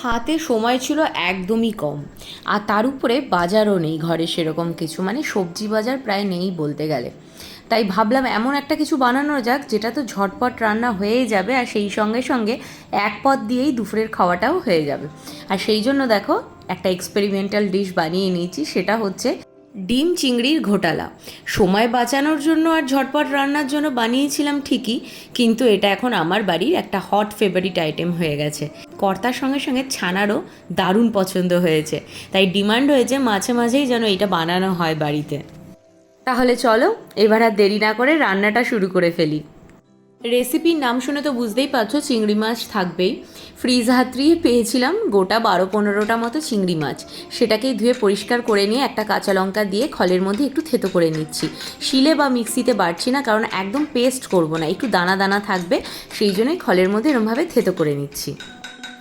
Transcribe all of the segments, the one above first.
হাতে সময় ছিল একদমই কম। আর তার উপরে বাজারও নেই ঘরে সেরকম কিছু। মানে সবজি বাজার প্রায় নেই বলতে গেলে। তাই ভাবলাম এমন একটা কিছু বানানো যাক, যেটা তো ঝটপট রান্না হয়েই যাবে আর সেই সঙ্গে সঙ্গে এক পথ দিয়েই দুপুরের খাওয়াটাও হয়ে যাবে। আর সেই জন্য দেখো, একটা এক্সপেরিমেন্টাল ডিশ বানিয়ে নিয়েছি, সেটা হচ্ছে ডিম চিংড়ির ঘোটালা। সময় বাঁচানোর জন্য আর ঝটপট রান্নার জন্য বানিয়েছিলাম ঠিকই, কিন্তু এটা এখন আমার বাড়ির একটা হট ফেভারিট আইটেম হয়ে গেছে। কর্তার সঙ্গে সঙ্গে ছানারও দারুণ পছন্দ হয়েছে। তাই ডিমান্ড হয়েছে মাঝে মাঝেই যেন এটা বানানো হয় বাড়িতে। তাহলে চলো এবার আর দেরি না করে রান্নাটা শুরু করে ফেলি। রেসিপির নাম শুনে তো বুঝতেই পারছ চিংড়ি মাছ থাকবেই। ফ্রিজ হাতড়িয়ে পেয়েছিলাম গোটা বারো পনেরোটা মতো চিংড়ি মাছ। সেটাকেই ধুয়ে পরিষ্কার করে নিয়ে একটা কাঁচা লঙ্কা দিয়ে খলের মধ্যে একটু থেতো করে নিচ্ছি। শিলে বা মিক্সিতে বাড়ছি না কারণ একদম পেস্ট করব না একটু দানা দানা থাকবে সেই জন্যই খলের মধ্যে এরমভাবে থেতো করে নিচ্ছি।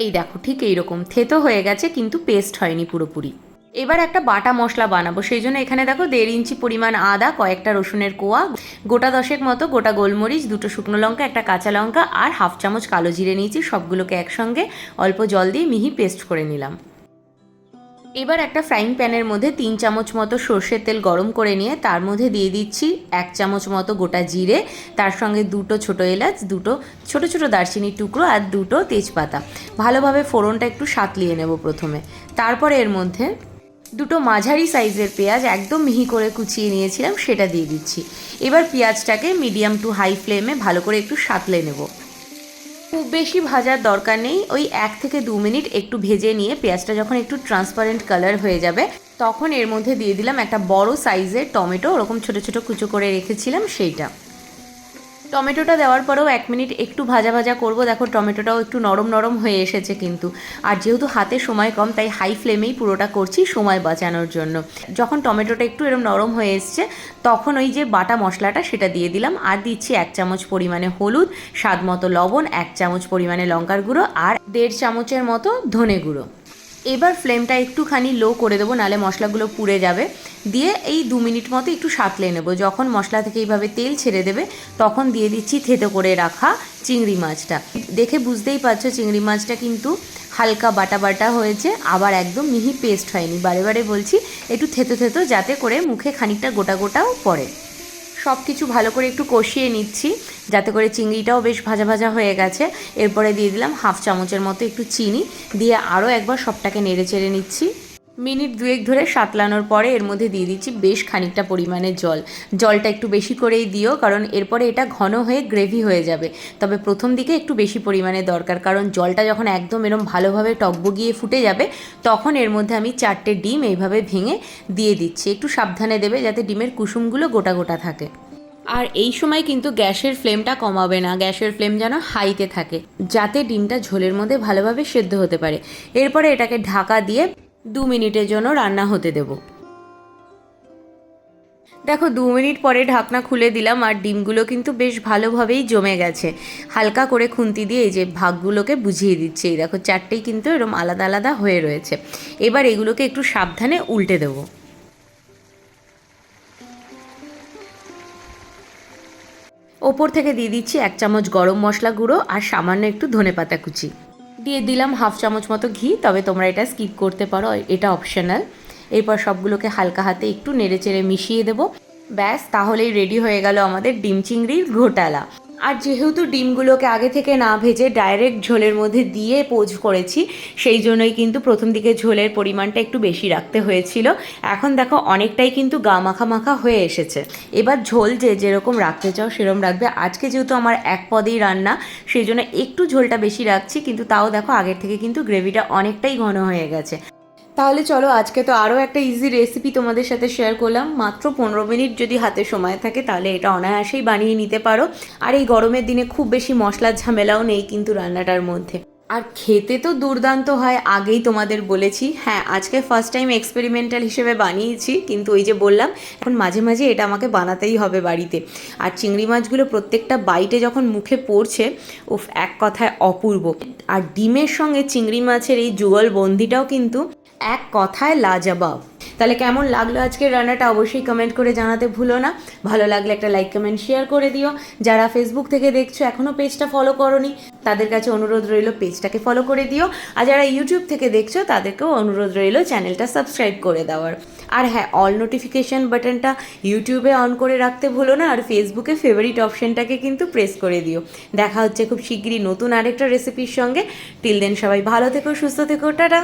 এই দেখো, ঠিক এইরকম। থেতো হয়ে গেছে, কিন্তু পেস্ট হয়নি পুরোপুরি। এবার একটা বাটা মশলা বানাবো। সেই জন্য এখানে দেখো, দেড় ইঞ্চি পরিমাণ আদা, কয়েকটা রসুনের কোয়া, গোটা দশেক মতো গোটা গোলমরিচ, দুটো শুকনো লঙ্কা, একটা কাঁচা লঙ্কা, আর হাফ চামচ কালো জিরে নিয়েছি। সবগুলোকে একসঙ্গে অল্প জল দিয়ে মিহি পেস্ট করে নিলাম। এবার একটা ফ্রাইং প্যানের মধ্যে তিন চামচ মতো সর্ষের তেল গরম করে নিয়ে তার মধ্যে দিয়ে দিচ্ছি এক চামচ মতো গোটা জিরে, তার সঙ্গে দুটো ছোটো এলাচ, দুটো ছোট ছোট দারচিনির টুকরো আর দুটো তেজপাতা। ভালোভাবে ফোড়নটা একটু সাতলিয়ে নেব প্রথমে। তারপরে এর মধ্যে দুটো মাঝারি সাইজের পেঁয়াজ একদম মিহি করে কুচিয়ে নিয়েছিলাম, সেটা দিয়ে দিচ্ছি। এবার পেঁয়াজটাকে মিডিয়াম টু হাই ফ্লেমে ভালো করে একটু সাতলে নেব। খুব বেশি ভাজার দরকার নেই। ওই এক থেকে দু মিনিট একটু ভেজে নিয়ে পেঁয়াজটা যখন একটু ট্রান্সপারেন্ট কালার হয়ে যাবে, তখন এর মধ্যে দিয়ে দিলাম একটা বড় সাইজের টমেটো। ওরকম ছোটো ছোটো কুচো করে রেখেছিলাম সেইটা। টমেটোটা দেওয়ার পরেও এক মিনিট একটু ভাজা ভাজা করব। দেখো, টমেটোটাও একটু নরম নরম হয়ে এসেছে কিন্তু। আর যেহেতু হাতে সময় কম, তাই হাই ফ্লেমেই পুরোটা করছি সময় বাঁচানোর জন্য। যখন টমেটোটা একটু এরম নরম হয়ে এসছে, তখন ওই যে বাটা মশলাটা সেটা দিয়ে দিলাম। আর দিচ্ছি এক চামচ পরিমাণে হলুদ স্বাদ মতো লবণ, এক চামচ পরিমাণে লঙ্কার গুঁড়ো আর দেড় চামচের মতো ধনে গুঁড়ো। এবার ফ্লেমটা একটুখানি লো করে দেবো, নালে মশলাগুলো পুড়ে যাবে। দিয়ে এই দু মিনিট মতো একটু সাঁতলে নেব। যখন মশলা থেকে এইভাবে তেল ছেড়ে দেবে, তখন দিয়ে দিচ্ছি থেতো করে রাখা চিংড়ি মাছটা। দেখে বুঝতেই পারছ, চিংড়ি মাছটা কিন্তু হালকা বাটা বাটা হয়েছে, আবার একদম মিহি পেস্ট হয়নি। বারে বারে বলছি, একটু থেতো থেতো যাতে করে মুখে খানিকটা গোটা গোটাও পড়ে। সব কিছু ভালো করে একটু কষিয়ে নিচ্ছি, যাতে করে চিংড়িটাও বেশ ভাজা ভাজা হয়ে গেছে। এরপরে দিয়ে দিলাম হাফ চামচের মতো একটু চিনি, দিয়ে আরও একবার সবটাকে নেড়ে চেড়ে নিচ্ছি। মিনিট দুয়েক ধরে সাতলানোর পরে এর মধ্যে দিয়ে দিচ্ছি বেশ খানিকটা পরিমাণে জল। জলটা একটু বেশি করেই দিও, কারণ এরপরে এটা ঘন হয়ে গ্রেভি হয়ে যাবে। তবে প্রথম দিকে একটু বেশি পরিমাণে দরকার, কারণ জলটা যখন একদম এরম ভালোভাবে টকবগিয়ে ফুটে যাবে, তখন এর মধ্যে আমি চারটে ডিম এইভাবে ভেঙে দিয়ে দিচ্ছি। একটু সাবধানে দেবে যাতে ডিমের কুসুমগুলো গোটা গোটা থাকে। আর এই সময় কিন্তু গ্যাসের ফ্লেমটা কমাবে না, গ্যাসের ফ্লেম যেন হাইতে থাকে, যাতে ডিমটা ঝোলের মধ্যে ভালোভাবে সেদ্ধ হতে পারে। এরপরে এটাকে ঢাকা দিয়ে দু মিনিটের জন্য রান্না হতে দেব। দেখো, দু মিনিট পরে ঢাকনা খুলে দিলাম আর ডিমগুলো কিন্তু বেশ ভালোভাবেই জমে গেছে। হালকা করে খুন্তি দিয়ে এই যে ভাগগুলোকে বুঝিয়ে দিচ্ছে। এই দেখো, চারটেই কিন্তু এরকম আলাদা আলাদা হয়ে রয়েছে। এবার এগুলোকে একটু সাবধানে উল্টে দেবো। ওপর থেকে দিয়ে দিচ্ছি এক চামচ গরম মশলা গুঁড়ো আর সামান্য একটু ধনে পাতা কুচি। দিয়ে দিলাম হাফ চামচ মতো ঘি, তবে তোমরা এটা স্কিপ করতে পারো, এটা অপশনাল এরপর সবগুলোকে হালকা হাতে একটু নেড়ে চেড়ে মিশিয়ে দেবো। ব্যাস, তাহলেই রেডি হয়ে গেল আমাদের ডিম চিংড়ির ঘোটালা। আর যেহেতু ডিমগুলোকে আগে থেকে না ভেজে ডাইরেক্ট ঝোলের মধ্যে দিয়ে পোজ করেছি, সেই জন্যই কিন্তু প্রথম দিকে ঝোলের পরিমাণটা একটু বেশি রাখতে হয়েছিল। এখন দেখো অনেকটাই কিন্তু গা মাখা মাখা হয়ে এসেছে। এবার ঝোল যে যেরকম রাখতে চাও সেরকম রাখবে। আজকে যেহেতু আমার এক পদেই রান্না, সেই জন্য একটু ঝোলটা বেশি রাখছি, কিন্তু তাও দেখো আগের থেকে কিন্তু গ্রেভিটা অনেকটাই ঘন হয়ে গেছে। তাহলে চলো, আজকে তো আরও একটা ইজি রেসিপি তোমাদের সাথে শেয়ার করলাম। মাত্র পনেরো মিনিট যদি হাতে সময় থাকে, তাহলে এটা অনায়াসেই বানিয়ে নিতে পারো। আর এই গরমের দিনে খুব বেশি মশলার ঝামেলাও নেই কিন্তু রান্নাটার মধ্যে। আর খেতে তো দুর্দান্ত হয়, আগেই তোমাদের বলেছি। হ্যাঁ আজকে ফার্স্ট টাইম এক্সপেরিমেন্টাল হিসেবে বানিয়েছি, কিন্তু ওই যে বললাম, এখন মাঝে মাঝে এটা আমাকে বানাতেই হবে বাড়িতে। আর চিংড়ি মাছগুলো প্রত্যেকটা বাইটে যখন মুখে পড়ছে, উফ, এক কথায় অপূর্ব। আর ডিমের সঙ্গে চিংড়ি মাছের এই যুগল বন্দিটাও কিন্তু এক কথায় লাজবাব। তাহলে কেমন লাগল আজকের রান্নাটা অবশ্যই কমেন্ট করে জানাতে ভুলো না। ভালো লাগলে একটা লাইক কমেন্ট শেয়ার করে দিও। যারা ফেসবুক থেকে দেখছ এখনও পেজটা ফলো করনি, তাদের কাছে অনুরোধ রইল পেজটাকে ফলো করে দিও। আর যারা ইউটিউব থেকে দেখছ, তাদেরকেও অনুরোধ রইল চ্যানেলটা সাবস্ক্রাইব করে দেওয়ার। আর হ্যাঁ অল নোটিফিকেশান বাটনটা ইউটিউবে অন করে রাখতে ভুলো না, আর ফেসবুকে ফেভারিট অপশনটাকে কিন্তু প্রেস করে দিও। দেখা হচ্ছে খুব শিগগিরই নতুন আরেকটা রেসিপির সঙ্গে। টিল দেন সবাই ভালো থেকো, সুস্থ থেকো, টাটা!